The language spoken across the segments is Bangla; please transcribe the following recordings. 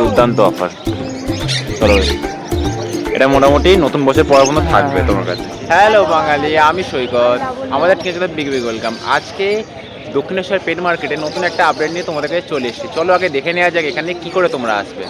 দুর্দান্ত অফার চলো এটা মোটামুটি নতুন বছর পর্যন্ত থাকবে তোমার কাছে। হ্যালো বাঙালি আমি সৈকত। আমাদের ঠিক আছে বিগ বিগ ওয়েলকাম আজকে দক্ষিণেশ্বর পেট মার্কেটে নতুন একটা আপডেট নিয়ে তোমাদের কাছে চলে এসেছি। চলো আগে দেখে নেওয়া যাক এখানে কি করে তোমরা আসবে।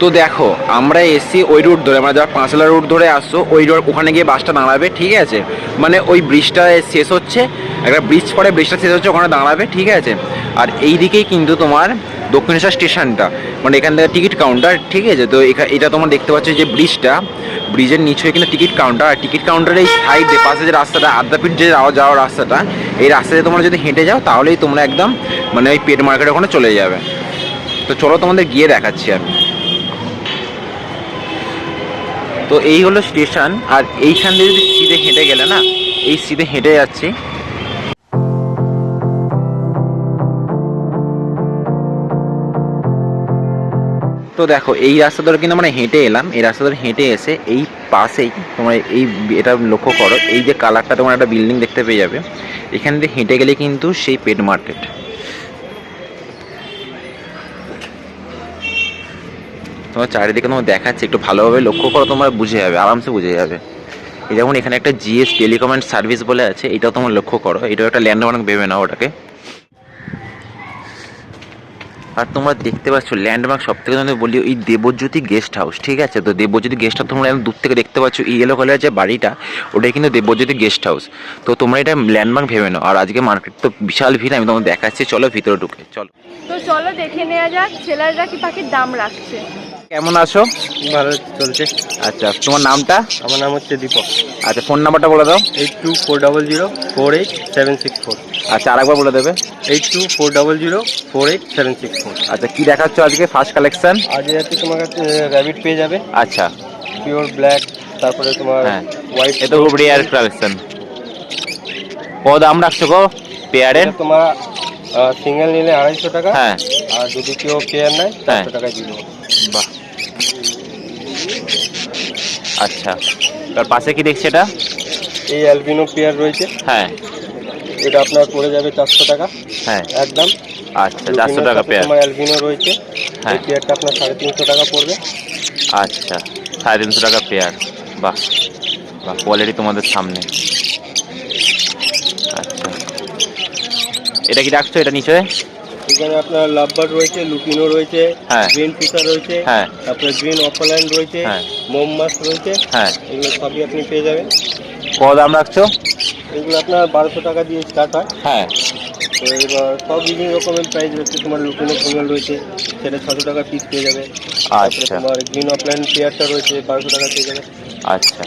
তো দেখো আমরা এসছি ওই রুট ধরে। আমরা যারা পাঁচলা রুট ধরে আসছো ওই রোড ওখানে গিয়ে বাসটা দাঁড়াবে ঠিক আছে? মানে ওই ব্রিজটা শেষ হচ্ছে। একটা ব্রিজ পরে ব্রিজটা শেষ হচ্ছে ওখানে দাঁড়াবে ঠিক আছে? আর এই দিকেই কিন্তু তোমার দক্ষিণেশ্বর স্টেশনটা। মানে এখান থেকে টিকিট কাউন্টার ঠিক আছে? তো এটা তোমরা দেখতে পাচ্ছ যে ব্রিজটা ব্রিজের নিচে কিন্তু টিকিট কাউন্টার আর টিকিট কাউন্টারের এই সাইডে পাশে যে রাস্তাটা আদ্যাপীঠ যে যাওয়া, যাওয়ার রাস্তাটা, এই রাস্তাতে তোমরা যদি হেঁটে যাও, তাহলেই তোমরা একদম মানে ওই পেট মার্কেটের ওখানে চলে যাবে। তো চলো তোমাদের গিয়ে দেখাচ্ছি আমি। তো এই হলো স্টেশন আর এইখান দিয়ে যদি সিধে হেঁটে গেলে না, এই সিধে হেঁটে যাচ্ছি। তো দেখো, এই রাস্তা ধরে কিন্তু আমরা হেঁটে এলাম। এই রাস্তা ধরে হেঁটে এসে এই পাশেই তোমার এই এটা লক্ষ্য করো, এই যে কালারটা তোমার একটা বিল্ডিং দেখতে পেয়ে যাবে। এখান দিয়ে হেঁটে গেলে কিন্তু সেই পেট মার্কেট তোমার চারিদিকে তোমার দেখাচ্ছে, একটু ভালোভাবে লক্ষ্য করো, তোমরা বুঝে যাবে, আরামসে বুঝে যাবে। যেমন এখানে একটা জিএস টেলিকমেন্ট সার্ভিস বলে আছে, এটাও তোমার লক্ষ্য করো। এটাও একটা ল্যান্ডমার্ক ভেবে নাও ওটাকে। আর তোমরা দেখতে পাচ্ছ ল্যান্ডমার্ক সব থেকে তোমাদের বলি ওই দেবজ্যোতি গেস্ট হাউস ঠিক আছে? তো দেবজ্যোতি গেস্ট হাউস তোমরা দূর থেকে দেখতে পাচ্ছ, এই ইয়েলো কালারের যে বাড়িটা, ওটাই কিন্তু দেবজ্যোতি গেস্ট হাউস তো তোমরা এটা ল্যান্ডমার্ক ভেবে নাও। আর আজকে মার্কেট তো বিশাল ভিড়, আমি তোমাকে দেখাচ্ছি, চলো ভিতরে ঢুকে, চলো। তো চলো দেখে নেওয়া যাক ছেলেরা কি পাখির দাম রাখছে? কেমন আছো? ভালো চলছে। আচ্ছা তোমার নামটা? আমার নাম হচ্ছে দীপক। আচ্ছা ফোন নাম্বারটা বলে দাও। Eight two four double zero four eight seven six four. আচ্ছা আরেকবার বলে দেবে। Eight two four double zero four eight seven six four. আচ্ছা কি দেখাচ্ছ আজকে? ফার্স্ট কালেকশন আজ রাতে তোমার কাছে র্যাবিট পেয়ে যাবে। আচ্ছা। পিওর ব্ল্যাক তারপরে তোমার হ্যাঁ। হোয়াইট এ তো খুব রেয়ার কালেকশন কত দাম রাখছো গো পেয়ারের তোমার সিঙ্গেল নিলে আড়াইশো টাকা। হ্যাঁ। আর যদি কেউ পেয়ার নেয় হ্যাঁ। চারশো টাকায় দিয়ে দেবো। বাহ। আচ্ছা তার পাশে কি দেখছি এটা? এই অ্যালবিনো পেয়ার রয়েছে। হ্যাঁ। এটা আপনার পড়ে যাবে চারশো টাকা। হ্যাঁ। একদম। আচ্ছা চারশো টাকা পেয়ার তোমার অ্যালবিনো রয়েছে। হ্যাঁ। পেয়ারটা আপনার সাড়ে তিনশো টাকা পড়বে। আচ্ছা সাড়ে তিনশো টাকা পেয়ার বাহ বাহ কোয়ালিটি তোমাদের সামনে। আচ্ছা। এটা কি রাখছো? এটা নিচে? এখানে আপনার লাভবার্ড রয়েছে লুপিনো রয়েছে হ্যাঁ। গ্রিন ফিশার রয়েছে হ্যাঁ। তারপরে গ্রিন অফলাইন রয়েছে হ্যাঁ। মোম মাছ রয়েছে হ্যাঁ। এগুলো সবই আপনি পেয়ে যাবেন। কত দাম রাখছো? এগুলো আপনার বারোশো টাকা দিয়ে স্টার্ট হয়। হ্যাঁ। তো এবার সব বিভিন্ন রকমের প্রাইস রয়েছে তোমার লুপিনো ফুমেল রয়েছে সেটা ছশো টাকা পিস পেয়ে যাবে। আচ্ছা। তোমার গ্রিন অফলাইন পেয়ারটা রয়েছে বারোশো টাকা পেয়ে যাবে। আচ্ছা।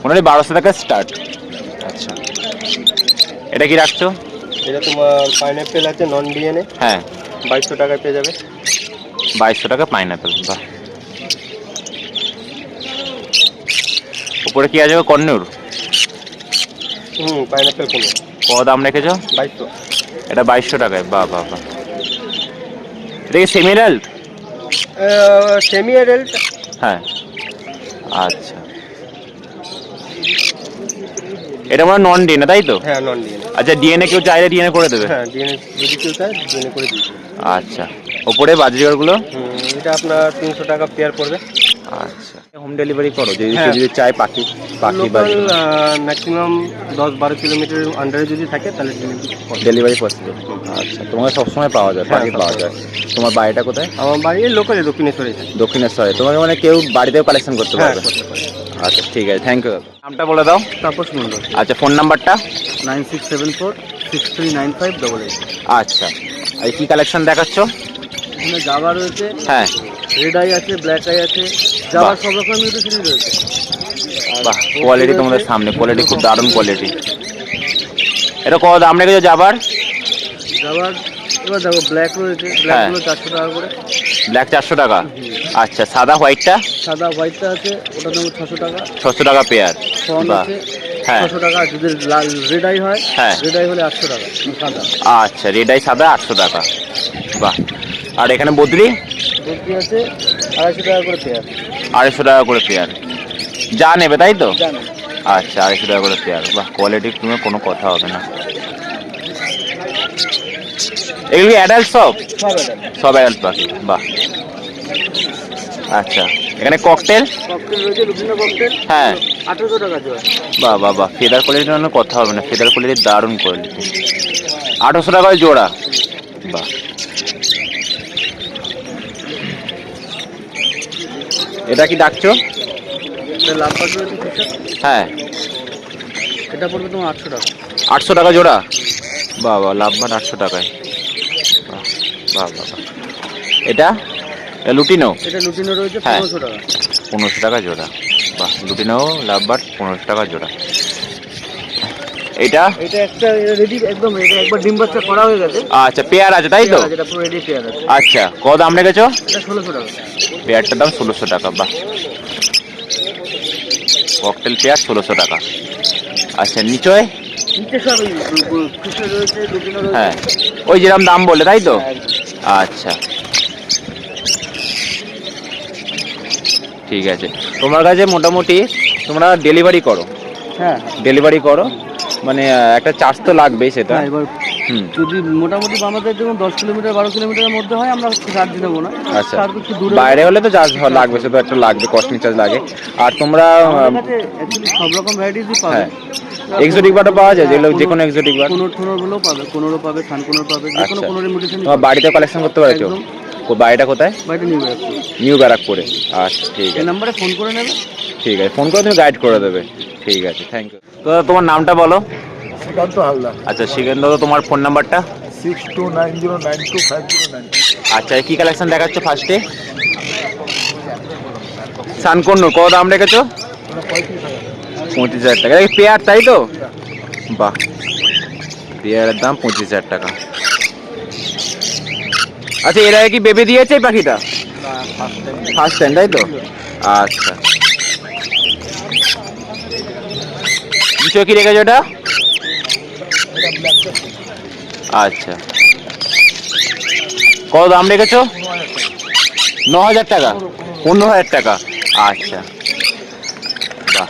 মোটামুটি বারোশো টাকা স্টার্ট আচ্ছা। এটা কি রাখছো? এটা তোমার পাইনঅ্যাপেল আছে নন ডিএনএ হ্যাঁ। বাইশশো টাকায় পেয়ে যাবে। বাইশশো টাকা পাইনাপেল বাহ। উপরে কি আছে গো? কন্নুর? হুম পাইনঅ্যাপেল কোনো কত দাম রেখেছো? বাইশশো। এটা বাইশশো টাকায় বাহ বাহ বাহ। এটা কি সেমিরাল সেমি অ্যাডাল্ট হ্যাঁ। আচ্ছা। এটা মানে নন ডিএনএ তাই তো? হ্যাঁ নন ডিএনএ আচ্ছা ডিএনএ কেউ চাইলে ডিএনএ করে দেবে? হ্যাঁ ডিএনএ যদি কেউ চায় ডিএনএ করে দিচ্ছি আচ্ছা ওপরে বাজারগুলো হুম, এটা আপনার তিনশো টাকা পেয়ার পড়বে। আচ্ছা। হোম ডেলিভারি করো যদি হ্যাঁ। যদি চায় পাখি পাখি ম্যাক্সিমাম দশ বারো কিলোমিটার আন্ডারে যদি থাকে তাহলে। ডেলিভারি পসিবল আচ্ছা তোমার সবসময় পাওয়া যায় হ্যাঁ, পাখি পাওয়া যায়। তোমার বাড়িটা কোথায়? আমার বাড়ি লোকালে দক্ষিণেশ্বরে। দক্ষিণেশ্বরে। তোমাকে মানে কেউ বাড়িতেও কালেকশন করতে হ্যাঁ পারবে। করতে পারে আচ্ছা ঠিক আছে থ্যাংক ইউ দাদা। নামটা বলে দাও। তাপস মন্ডল আচ্ছা ফোন নাম্বারটা nine six seven four six three nine five double eight. আচ্ছা। এই কি কালেকশন দেখাচ্ছ? এখানে জাভা রয়েছে। হ্যাঁ। রেড আই আছে ব্ল্যাক আই আছে। জাভার সব রকম সিরিজ রয়েছে। বাহ কোয়ালিটি তোমাদের সামনে কোয়ালিটি খুব দারুণ কোয়ালিটি এটা কত দাম রেখেছো যাবার জাভার এবার দেখো ব্ল্যাক রয়েছে। ব্ল্যাকগুলো চারশো টাকা করে। ব্ল্যাক চারশো টাকা। আচ্ছা সাদা হোয়াইটটা? সাদা হোয়াইটটা আছে ওটা নেব ছশো টাকা। ছশো টাকা পেয়ার। হ্যাঁ। ছশো টাকা যদি লাল রেড আই হয় হ্যাঁ। রেড আই হলে আটশো টাকা সাদা। আচ্ছা রেড আই সাদা আটশো টাকা। বাহ। আর এখানে বদ্রি? বদ্রি আছে আড়াইশো টাকা করে পেয়ার। আড়াইশো টাকা করে পেয়ার। যা নেবে তাই তো? আচ্ছা আড়াইশো টাকা করে পেয়ার। বাহ কোয়ালিটি তুমি কোনো কথা হবে না। এগুলো অ্যাডাল্ট সব সব অ্যাডাল্ট পাখি। বাহ। আচ্ছা। এখানে ককটেল ককটেল রয়েছে লুটিনো ককটেল হ্যাঁ। আঠেরোশো টাকা জোড়া। বাহ বাহ বাহ ফেদার কোয়ালিটি মানে কথা হবে না ফেদার কোয়ালিটি দারুণ কোয়ালিটি আঠারোশো টাকায় জোড়া। বাহ এটা কি ডাকছো? হ্যাঁ। এটা পড়বে তোমার আটশো টাকা। আটশো টাকা জোড়া? বাহ লাভবান আটশো টাকায়। বাহ বাহ বাহ। এটা? লুটিনো? এটা লুটিনো রয়েছে হ্যাঁ। পনেরোশো টাকা। পনেরোশো টাকা জোড়া। বাহ লুটিনো লাভবার পনেরোশো টাকা জোড়া। এটা এটা একটা রেডি একদম এটা একবার ডিম বাচ্চা করা হয়ে গেছে। আচ্ছা পেয়ার আছে তাই তো? এটা পুরো রেডি পেয়ার আছে। আচ্ছা কত দাম রেখেছো? এটা ষোলোশো টাকা। পেয়ারটার দাম ষোলোশো টাকা বাহ। ককটেল পেয়ার ষোলোশো টাকা। আচ্ছা নিচয়? নিচে সব রয়েছে হ্যাঁ। ওই যেরকম দাম বললে তাই তো? হ্যাঁ, আচ্ছা। ঠিক আছে। তোমার কাছে মোটামুটি তোমরা ডেলিভারি করো। হ্যাঁ। ডেলিভারি করো। মানে একটা চার্জ তো লাগবেই সেটা। হ্যাঁ, এবার যদি মোটামুটি আমাদের যেমন দশ কিলোমিটার বারো কিলোমিটারের মধ্যে হয় আমরা চার্জ দেবো না। আচ্ছা। বাইরে হলে তো চার্জ লাগবে সেটা একটা লাগবে কস্টিং চার্জ লাগে। আর তোমরা সব রকম ভ্যারাইটিসই পাবে। হ্যাঁ। এক্সোটিক বারও পাওয়া যায় যেগুলো যে কোনো এক্সোটিক বার কোনোর টোনোর গুলোও পাবে কোনোরও পাবে থান কোনোর পাবে যে কোনো আচ্ছা। কোনোর ইমিটেশন বাড়িতে কালেকশন করতে পারছ। ও বাড়িটা কোথায়? বাড়িতে নিয়ে যাচ্ছে নিউ ব্যারাকপুরে। আচ্ছা ঠিক আছে। নাম্বারে ফোন করে নেবে। ঠিক আছে ফোন করে তুমি গাইড করে দেবে। ঠিক আছে থ্যাংক ইউ তো তোমার নামটা বলো। শ্রীকান্ত হালদার। আচ্ছা শিখেন্দ্র তোমার ফোন নাম্বারটা six two nine zero nine two five zero nine আচ্ছা কি কালেকশন দেখাচ্ছ ফার্স্টে সানকন্নু কত দাম রেখেছো? পঁচিশ হাজার টাকা। এই পেয়ার তাই তো? বাহ। পেয়ারের দাম পঁচিশ হাজার টাকা। আচ্ছা এর আগে কি বেবি দিয়েছে এই পাখিটা? ফার্স্ট টাইম তাই তো? আচ্ছা। নিচে কি রেখেছো ওটা? আচ্ছা। কত দাম রেখেছো? ন হাজার টাকা। পনেরো হাজার টাকা। আচ্ছা। বাহ।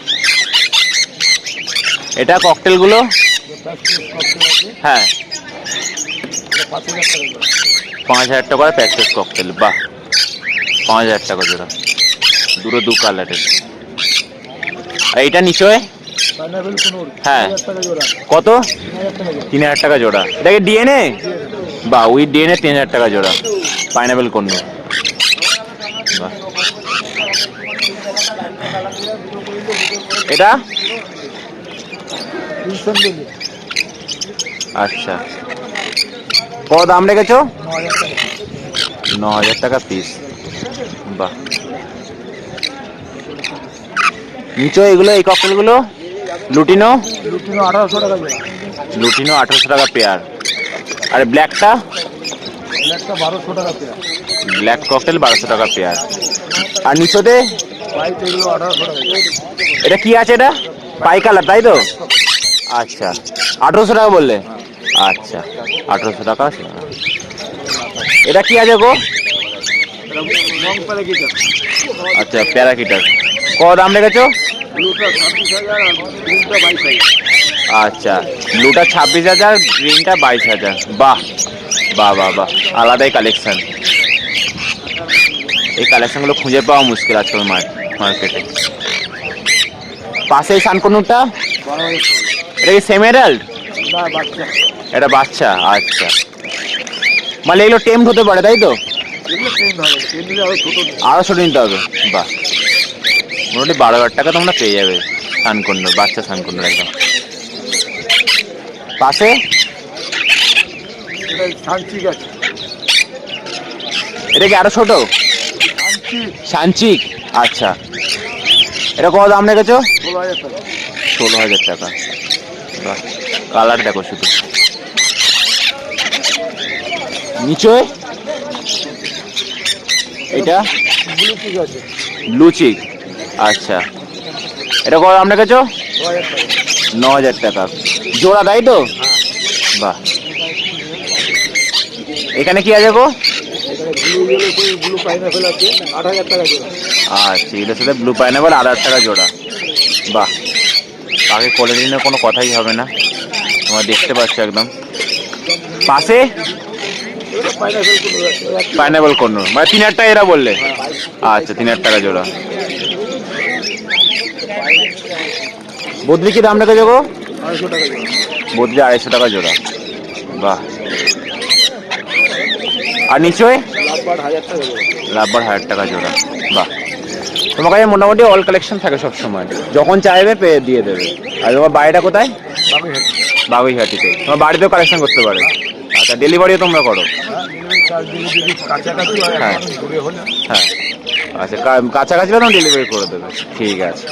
এটা ককটেলগুলো হ্যাঁ। পাঁচ হাজার টাকা করে। পাঁচ হাজার টাকা প্যাকেজ ককটেল বাহ। পাঁচ হাজার টাকা জোড়া। দুটো দু কালারের আর এটা নিশ্চয়? হ্যাঁ। কত? তিন হাজার টাকা জোড়া। এটাকে ডিএনএ বা উই ডিএনএ তিন হাজার টাকা জোড়া। পাইনাপেল কোন বাহ। এটা? আচ্ছা। কত দাম রেখেছো? ন হাজার টাকা পিস বাহ। নিচে এগুলো, এই ককটেলগুলো লুটিনো? লুটিনো আঠারোশো টাকা লুটিনো আঠারোশো টাকা পেয়ার আর ব্ল্যাকটা ব্ল্যাকটা বারোশো টাকা পেয়ার ব্ল্যাক ককটেল বারোশো টাকা পেয়ার আর নিচোতে? এটা কি আছে এটা? পাই কালার তাই তো? আচ্ছা। আঠেরোশো টাকা বললে। আচ্ছা আঠেরোশো টাকা এটা কি আছে গো? আচ্ছা প্যারাকিটার। কত দাম রেখেছো? আচ্ছা ব্লুটা ছাব্বিশ হাজার, গ্রিনটা বাইশ হাজার। বাহ বাহ বাহ বাহ, আলাদাই কালেকশন এই কালেকশনগুলো খুঁজে পাওয়া মুশকিল আজকাল মার্কেটে পাশে সানকনুরটা? এটা কি না, বাচ্চা। এটা বাচ্চা আচ্ছা। মানে এগুলো টেম্প হতে পারে, তাই তো? ছোটো নিতে হবে। বাহ। মোটামুটি বারো হাজার টাকা তোমরা পেয়ে যাবে সানকুন্ডর বাচ্চা সানকুন্ডর একদম। পাশে? এটা কি আরও ছোট? সানচিক। আচ্ছা। এটা কত দাম রেখেছো? ষোলো হাজার টাকা। কালার দেখো শুধু। নিচয়। এটা লুচিক আচ্ছা। এটা কত দাম রেখেছো ছ হাজার টাকা। ন হাজার টাকা জোড়া, তাই তো? বাহ। এখানে কি আছে গো? আচ্ছা এটার সাথে ব্লু পাইনাপল আট হাজার টাকা জোড়া। বাহ। আগে কোয়ালিটি নিয়ে কোনো কথাই হবে না। তোমরা দেখতে পাচ্ছ একদম। পাশে? পাইনাপেল কোনো মানে তিন হাজার টাকা এরা বললে। আচ্ছা তিন হাজার টাকা জোড়া। বদলি কি দাম রেখেছো গো? আড়াইশো বদলি আড়াইশো টাকা জোড়া। বাহ। আর নিশ্চয়? লাভবার হাজার টাকা জোড়া। বাহ। তোমার কাছে মোটামুটি অল কালেকশন থাকে সব সময় যখন চাইবে পেয়ে দিয়ে দেবে। আর তোমার বাড়িটা কোথায়? বাবুঘাট বাগুইহাটিতে। তোমার বাড়িতেও কালেকশন করতে পারে। আচ্ছা ডেলিভারিও তোমরা করো। হ্যাঁ। হ্যাঁ। আচ্ছা কাছাকাছি হলে ডেলিভারি করে দেবে। ঠিক আছে।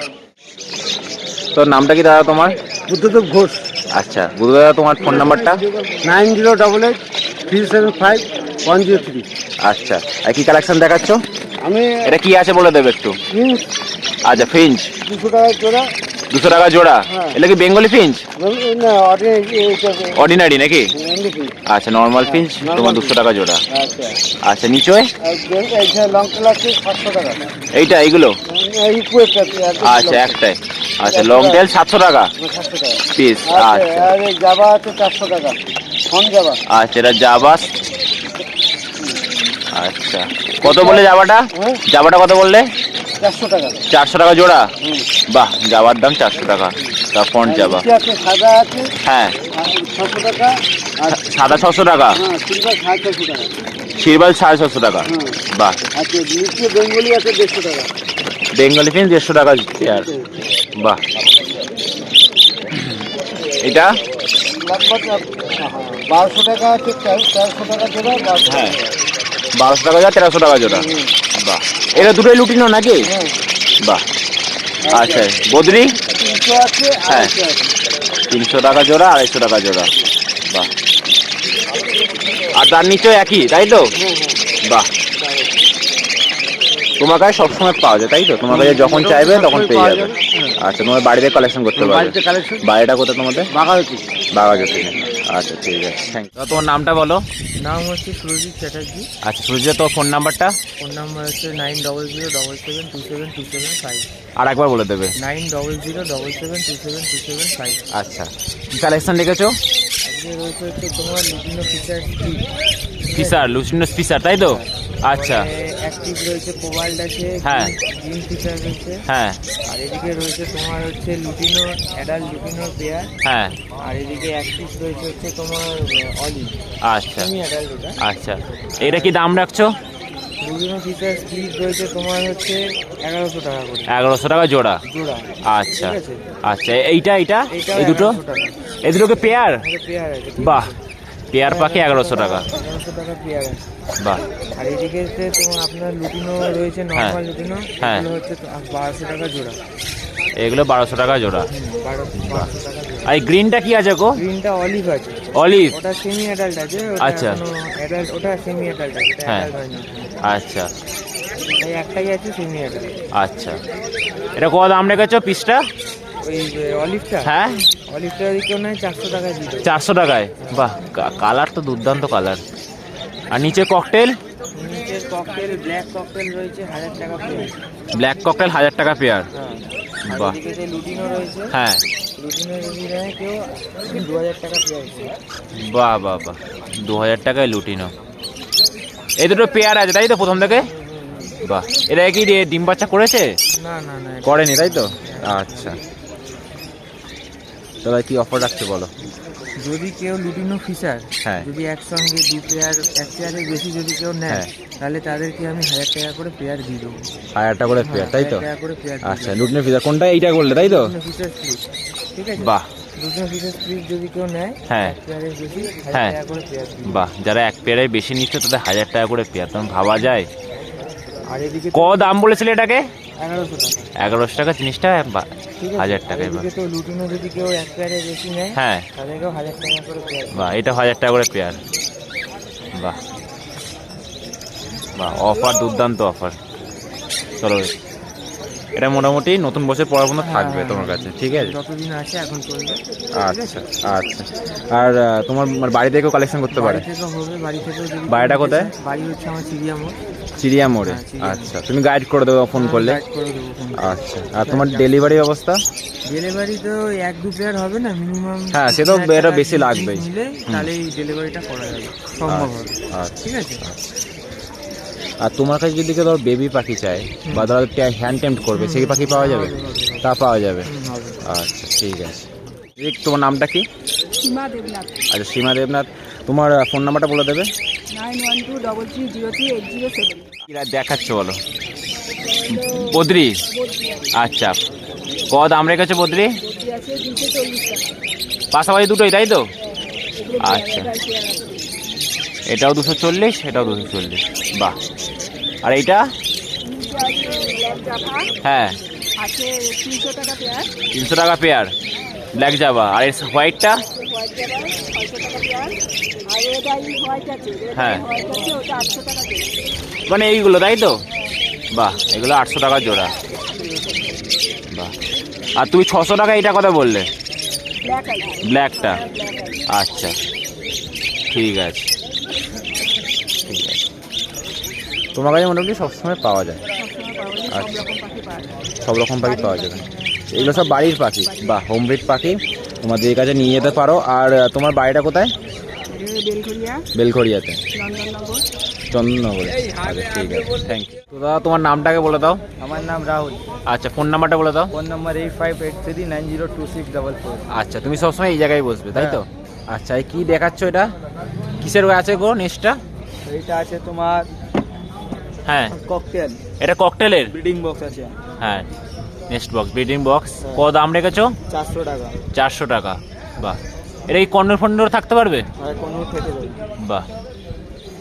তোর নামটা কি দাদা তোমার? বুদ্ধদেব ঘোষ। আচ্ছা বুধ দাদা তোমার ফোন নাম্বারটা nine zero double eight three seven five one zero three. আচ্ছা আর কি কালেকশন দেখাচ্ছ? আমি এটা কি আছে বলে দেবে একটু? আচ্ছা ফিঞ্চ। দুশো টাকা জোড়া দুশো টাকা জোড়া? হ্যাঁ। এটা কি বেঙ্গলি ফিঞ্চ? অর্ডিনারি নাকি? আচ্ছা নর্মাল ফিঞ্চ তোমার দুশো টাকা জোড়া। আচ্ছা। আচ্ছা নিচয় এইটা এইগুলো? আছে আচ্ছা একটাই। আচ্ছা লং টেল সাতশো টাকা। পিস আচ্ছা আচ্ছা। জাবা চারশো টাকা। আচ্ছা এটা জাবাস আচ্ছা। কত বললে যাবাটা হ্যাঁ। জাবাটা কত বললে? চারশো টাকা। চারশো টাকা জোড়া? বাহ জাবার দাম চারশো টাকা। তা ফন্ট সাদা আছে হ্যাঁ। ছশো টাকা আর সাদা ছশো টাকা? হ্যাঁ সিলভার সাড়ে ছশো টাকা। শিরবাল সাড়ে ছশো টাকা? হুম বাহ। আচ্ছা নিচে বেঙ্গলি আছে দেড়শো টাকা। বেঙ্গলি দেড়শো টাকা পেয়ার বাহ। এটা? বারোশো টাকা আছে টাকা জোড়া হ্যাঁ। বারোশো টাকা যা তেরোশো টাকা জোড়া। বাহ। এটা দুটোই লুটিনো নাকি? বাহ। আচ্ছা বদ্রি? হ্যাঁ। তিনশো টাকা জোড়া আড়াইশো টাকা জোড়া। বাহ। আর তার নিচেও একই তাই তো? বাহ। তোমার কাছে সবসময় পাওয়া যায় তাই তো? তোমার কাছে যখন চাইবে তখন পেয়ে যাবে। আচ্ছা তোমার বাড়িতে কালেকশন করতে পারবে। বাড়িটা কোথায় তোমাদের? বাঘালতি বাগাজতে আচ্ছা ঠিক আছে থ্যাংক ইউ তোমার নামটা বলো। নাম হচ্ছে সুরজিৎ চ্যাটার্জি। আচ্ছা সুরজিৎ তোর ফোন নাম্বারটা ফোন নাম্বার হচ্ছে nine double zero double seven two seven two seven five আর একবার বলে দেবে। Nine double zero double seven two seven two seven five আচ্ছা কি কালেকশন রেখেছো আজকে রয়েছে হচ্ছে তোমার বিভিন্ন ফিচার ফিসার লুসিনো ফিসার তাই তো? আচ্ছা। অ্যাক্টিভ রয়েছে কোবাল্ট আছে হ্যাঁ। গ্রিন রয়েছে। হ্যাঁ। আর এদিকে রয়েছে তোমার হচ্ছে লুটিনো অ্যাডাল্ট লুটিনো পেয়ার হ্যাঁ। আর এদিকে অ্যাক্টিভ রয়েছে হচ্ছে তোমার অলি আচ্ছা। আচ্ছা। এটা কি দাম রাখছো? লুটিনো স্প্লিট রয়েছে তোমার হচ্ছে এগারোশো টাকা করে। এগারোশো টাকা জোড়া। জোড়া। আচ্ছা। আচ্ছা। এইটা এইটা? এই দুটো? এই দুটোকে পেয়ার পেয়ার বাহ। পেয়ার পাখি এগারোশো টাকা। এগারোশো টাকা পেয়ার বাহ। আর এদিকে তোমার আপনার লুটিনো রয়েছে নর্মাল লুটিনো হ্যাঁ। এগুলো হচ্ছে বারোশো টাকা জোড়া। এগুলো বারোশো টাকা আর এই গ্রিনটা কি আছে গো? গ্রিনটা অলিভ আছে। অলিভ ওটা সেমি অ্যাডাল্ট আছে আচ্ছা। অ্যাডাল্ট ওটা সেমি অ্যাডাল্ট আছে হ্যাঁ। আচ্ছা। এই একটাই আছে সেমি অ্যাডাল্ট আচ্ছা। এটা কত দাম রেখেছো পিসটা ওই অলিভটা হ্যাঁ। চারশো টাকায় বাহ কালার তো দুর্দান্ত কালার। আর নিচে ককটেল? ব্ল্যাক ককটেল হাজার টাকা পেয়ার। হ্যাঁ বাহ। হ্যাঁ। বাহ বাহ বাহ। দু হাজার টাকায় লুটিনো। এই দুটো পেয়ার আছে তাই তো প্রথম থেকে? বাহ। এটা কি ডিম বাচ্চা করেছে? করেনি তাই তো? আচ্ছা। তবে কি অফার রাখছে বলো? যদি কেউ লুটিনো ফিচার হ্যাঁ। যদি একসঙ্গে দু পেয়ার এক পেয়ারের বেশি যদি কেউ নেয় হ্যাঁ। তাহলে তাদেরকে আমি হাজার টাকা করে পেয়ার দিয়ে দেবো। হাজার টাকা করে পেয়ার তাই তো? আচ্ছা লুটিনো পিজা কোনটা এইটা করলে তাই তো? ফিচার ঠিক আছে? বাহ। ফিচার হ্যাঁ। হ্যাঁ। বাহ যারা এক পেয়ারে বেশি নিচ্ছে তাদের হাজার টাকা করে পেয়ার তখন ভাবা যায়? ক দাম বলেছিলে এটাকে? এগারোশো টাকা। তিরিশ টাকা জিনিসটা হাজার টাকা এবার। যদি কেউ এক পেয়ারের বেশি নেয় হ্যাঁ। তাদেরকেও হাজার টাকা করে পেয়ার। বাহ এটা হাজার টাকা করে পেয়ার। বাহ। বাহ অফার দুর্দান্ত অফার। চলো। এটা মোটামুটি নতুন বছর পড়াশোনা থাকবে তোমার কাছে ঠিক আছে? যতদিন আছে এখন চলবে আচ্ছা আচ্ছা। আর তোমার মানে বাড়ি থেকেও কালেকশন করতে পারে? বাড়িটা কোথায়? বাড়ি হচ্ছে আমার চিড়িয়া মোড়। চিড়িয়া মোড়ে। হ্যাঁ, আচ্ছা তুমি গাইড করে দেবো ফোন করলে। আচ্ছা আর তোমার ডেলিভারি ব্যবস্থা ডেলিভারি তো এক দু পেয়ার হবে না মিনিমাম হ্যাঁ, সে তো এটা বেশি লাগবেই। নিলে তাহলেই ডেলিভারিটা করা যাবে। সম্ভব হবে। আচ্ছা ঠিক আছে? আর তোমার কাছে যদি কেউ বেবি পাখি চায় বা ধরো হ্যান্ড টেম্প করবে সেই পাখি পাওয়া যাবে? তা পাওয়া যাবে। আচ্ছা ঠিক আছে। এই তোমার নামটা কি? সীমা দেবনাথ। আচ্ছা সীমা দেবনাথ তোমার ফোন নাম্বারটা বলে দেবে? Nine one two double three zero three eight zero seven. দেখাচ্ছ বলো? বদ্রি? আচ্ছা। ক দাম রেখেছো বদ্রি? পাশাপাশি দুটোই তাই তো? আচ্ছা। এটাও দুশো চল্লিশ এটাও দুশো চল্লিশ। বাহ। আর এইটা? হ্যাঁ। তিনশো টাকা পেয়ার। ব্ল্যাক জাবা আর এর হোয়াইটটা হ্যাঁ। মানে এইগুলো তাই তো? বাহ এগুলো আটশো টাকা জোড়া। বাহ। আর তুমি ছশো টাকা এইটা কথা বললে? ব্ল্যাকটা আচ্ছা। ঠিক আছে ঠিক আছে তোমার কাছে মোটামুটি সবসময় পাওয়া যায়। পাওয়া যায় আচ্ছা। সব রকম পাখি পাওয়া সব রকম পাখি পাওয়া যায় যাবে। এগুলো সব বাড়ির পাখি বা হোম ব্রিড পাখি। তোমাদের কাছে নিয়ে যেতে পারো। আর তোমার বাড়িটা কোথায়? বেলঘরিয়াতে চন্দননগরে। আচ্ছা ঠিক আছে। থ্যাংক ইউ তো দাদা তোমার নামটাকে বলে দাও। আমার নাম রাহুল। আচ্ছা ফোন নাম্বারটা বলে দাও। Phone number eight five eight three nine zero two six double four আচ্ছা তুমি সবসময় এই জায়গায় বসবে তাই তো? আচ্ছা এই কি দেখাচ্ছ এটা? কিসের আছে গো নেক্সটটা এইটা আছে তোমার হ্যাঁ। ককটেল। এটা ককটেলের? ব্রিডিং বক্স আছে। হ্যাঁ নেক্সট বক্স ব্রিডিং বক্স। ক দাম রেখেছো? চারশো টাকা। চারশো টাকা বাহ। এটা কি কন্ডর ফন্ডর থাকতে পারবে? আর থেকে বাহ।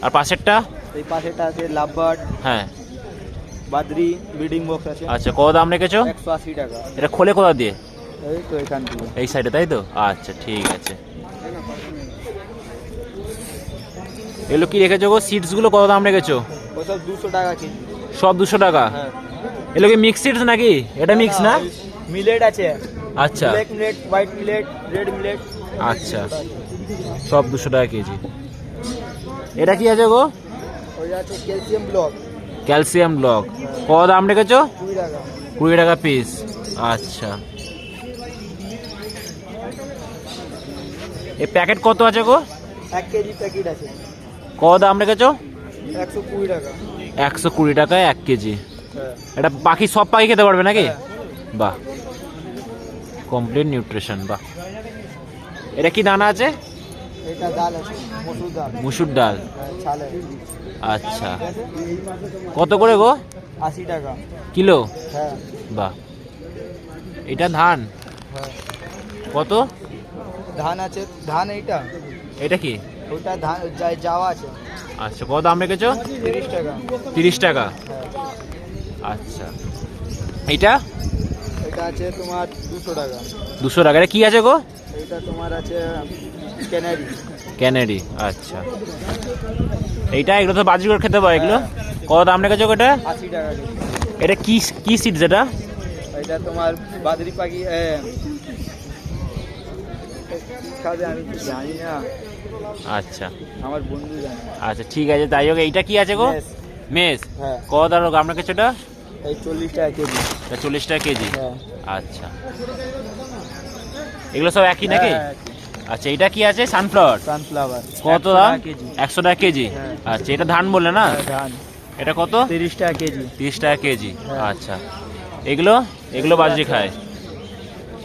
আর পাশেরটা? এই পাশেটা আছে লাভবার্ড হ্যাঁ। বাদরি ব্রিডিং বক্স আছে। আচ্ছা ক দাম রেখেছো? একশো আশি টাকা। এটা খোলে কোথা দিয়ে? এই তো এখান থেকে। এই সাইডে তাই তো? আচ্ছা ঠিক আছে। এগুলো কি রেখেছো গো? সিটসগুলো কত দাম রেখেছো? ওসব দুশো টাকা কেজি সব দুশো টাকা? হ্যাঁ। এগুলো কি মিক্স সিটস নাকি? এটা মিক্স না? মিলেট আছে। আচ্ছা। Black millet white millet red millet আচ্ছা। সব দুশো টাকা কেজি। এটা কি আছে গো? Calcium block calcium block. কত দাম রেখেছো? কুড়ি টাকা। কুড়ি টাকা পিস আচ্ছা। এই প্যাকেট কত আছে গো? এক কেজি প্যাকেট আছে। কত দাম রেখেছো? একশো কুড়ি টাকা। একশো কুড়ি টাকায় এক কেজি। হ্যাঁ। এটা পাখি সব পাখি খেতে পারবে নাকি। বাহ। কমপ্লিট নিউট্রিশন বাহ। এটা কি দানা আছে? এটা ডাল আছে মসুর ডাল। মুসুর ডাল। হ্যাঁ, আচ্ছা। কত করে গো? আশি টাকা। কিলো? হ্যাঁ। বাহ। এটা ধান? হ্যাঁ। কত? ধান আছে ধান এইটা। এটা কি? ওটা যাওয়া আছে। আচ্ছা কত দাম রেখেছো? তিরিশ টাকা। তিরিশ টাকা? আচ্ছা। এটা এটা আছে তোমার দুশো টাকা। দুশো টাকা। এটা কি আছে গো? এটা তোমার আছে ক্যানারি। ক্যানেডি আচ্ছা। এইটা এগুলো তো বাজি খেতে পারে এগুলো। কত দাম রেখেছো গো এটা? আশি টাকা। এটা কি কি সিট যেটা? এটা তোমার বাদরি পাখি খাবে আমি তো জানি না। আচ্ছা। আমার বন্ধু জানে। আচ্ছা ঠিক আছে তাই হোক এইটা কি আছে গো? মেস। কত দাম রেখেছো এটা এই চল্লিশ টাকা কেজি। চল্লিশ টাকা কেজি? হ্যাঁ। আচ্ছা। এগুলো সব একই নাকি? হ্যাঁ, আচ্ছা এটা কি আছে? সানফ্লাওয়ার? সানফ্লাওয়ার। কত দাম? একশো টাকা কেজি? হ্যাঁ। আচ্ছা এটা ধান বললে না? ধান। এটা কত? তিরিশ টাকা কেজি। তিরিশ টাকা কেজি। আচ্ছা। এগুলো? এগুলো বাজি খায়।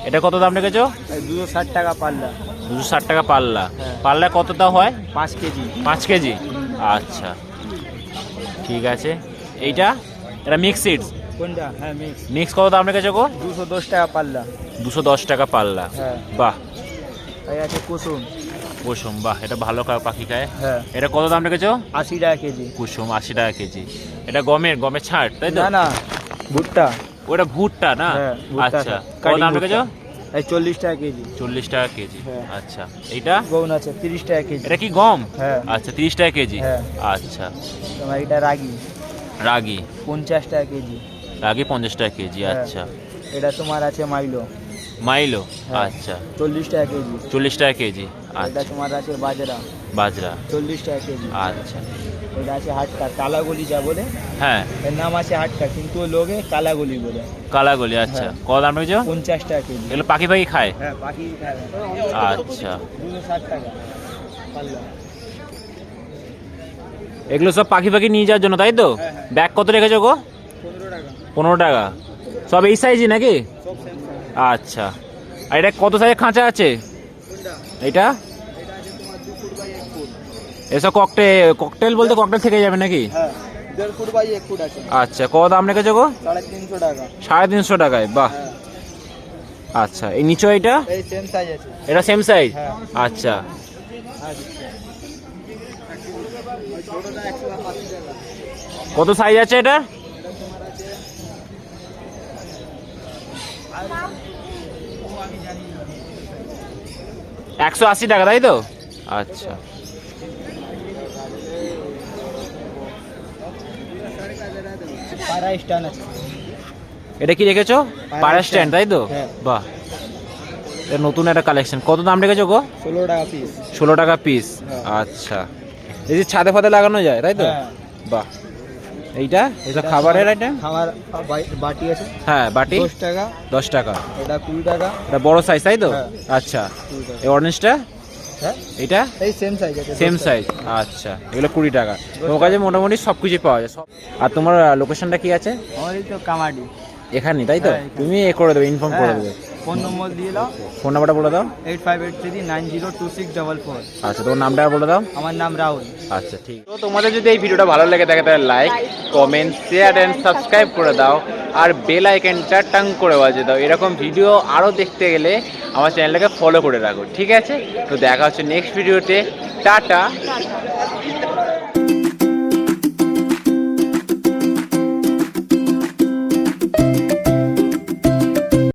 এটা কত দাম রেখেছো? দুশো ষাট টাকা পাল্লা। দুশো ষাট টাকা পাল্লা। পাল্লা কতটা হয়? পাঁচ কেজি। পাঁচ কেজি? আচ্ছা। ঠিক আছে। এইটা? এটা মিক্স সিডস কোনটা? হ্যাঁ মিক্স মিক্স কত দাম রেখেছে গো? দুশো দশ টাকা পাল্লা। দুশো দশ টাকা পাল্লা। হ্যাঁ। বাহ। আছে কুসুম। কুসুম বাহ। এটা ভালো কা- পাখি খায়। হ্যাঁ। এটা কত দাম রেখেছো আশি টাকা কেজি। কুসুম আশি টাকা কেজি। এটা গমের গমের ছাড় তাই তো? না না। ভুট্টা। ওটা ভুট্টা না? হ্যাঁ, আচ্ছা। কত দাম রেখেছো এই চল্লিশ টাকা কেজি। চল্লিশ টাকা কেজি। হ্যাঁ। আচ্ছা এইটা? গৌন আছে তিরিশ টাকা কেজি। এটা কি গম? হ্যাঁ। আচ্ছা তিরিশ টাকা কেজি? হ্যাঁ। আচ্ছা। তোমার এটা রাগি। রাগি? পঞ্চাশ টাকা কেজি। রাগি পঞ্চাশ টাকা কেজি হ্যাঁ। আচ্ছা। এটা তোমার আছে মাইলো। মাইলো? হ্যাঁ। আচ্ছা। চল্লিশ টাকা কেজি। চল্লিশ টাকা কেজি? এটা আচ্ছা। তোমার আছে বাজরা। বাজরা। চল্লিশ টাকা কেজি। আচ্ছা। আছে হাটকা কালাগলি যা বলে। হ্যাঁ। এর নাম আছে হাটকা কিন্তু লোকে কালাগলি বলে। কালাগলি আচ্ছা। হ্যাঁ। কত দাম রয়েছে পঞ্চাশ টাকা কেজি। এগুলো পাখি পাখি খায়? হ্যাঁ পাখি খাবে আচ্ছা। দুশো ষাট টাকা। পাল্লা। এগুলো সব পাখি পাখি নিয়ে যাওয়ার জন্য তাই তো? হ্যাঁ, হ্যাঁ। ব্যাগ কত রেখেছো গো? পনেরো টাকা। পনেরো টাকা। সব এই সাইজই নাকি? আচ্ছা। আর এটা কত সাইজের খাঁচা আছে? এটা এটা আছে তোমার দু ফুট বাই এক ফুট এসব ককটে ককটেল বলতে ককটেল থেকে যাবে নাকি? হ্যাঁ দেড় ফুট বাই এক ফুট আছে। আচ্ছা কত দাম রেখেছো গো? সাড়ে তিনশো টাকা। সাড়ে তিনশো টাকায় বাহ। হ্যাঁ। আচ্ছা এই নিচে এটা? এই সেম সাইজ আছে। এটা সেম সাইজ হ্যাঁ। আচ্ছা। কত সাইজ আছে এটা? একশো আশি টাকা তাই তো? আচ্ছা। পাড়া স্ট্যান্ড আছে। এটা কি রেখেছো? পাড়া স্ট্যান্ড তাই তো? হ্যাঁ। বাহ। এটা নতুন একটা কালেকশন কত দাম রেখেছো গো? ষোলো টাকা পিস ষোলো টাকা পিস হ্যাঁ। আচ্ছা। এই যে ছাদে ফাদে লাগানো যায় তাই তো? হ্যাঁ। বাহ। এইটা? এটা খাবারের আইটেম খাবার বাটি আছে। হ্যাঁ বাটি? দশ টাকা। দশ টাকা। এটা কুড়ি টাকা। এটা বড় সাইজ তাই তো। আচ্ছা। এই অরেঞ্জটা হ্যাঁ? এটা? এই সেম সাইজ আছে সেম সাইজ আচ্ছা এগুলো কুড়ি টাকা। তোমার কাছে মোটামুটি সব কিছু পাওয়া যায়। সব আর তোমার লোকেশনটা কি আছে? আমার এই তো কামাডি। এখানে তাই তো? হ্যাঁ, তুমি এ করে দেবে ইনফর্ম করে দেবে। ফোন নম্বর দিয়ে দাও। ফোন নাম্বারটা বলে দাও। Eight five eight three nine zero two six double four আচ্ছা তোমার নামটা বলে দাও। আমার নাম রাহুল। আচ্ছা ঠিক। তো তোমাদের যদি এই ভিডিওটা ভালো লেগে থাকে তাহলে like comment share and subscribe করে দাও। আর বেল আইকনটা টাং করে বাজে দাও। এরকম ভিডিও আরও দেখতে গেলে আমার চ্যানেলটাকে ফলো করে রাখো ঠিক আছে? তো দেখা হচ্ছে নেক্সট ভিডিওতে টাটা।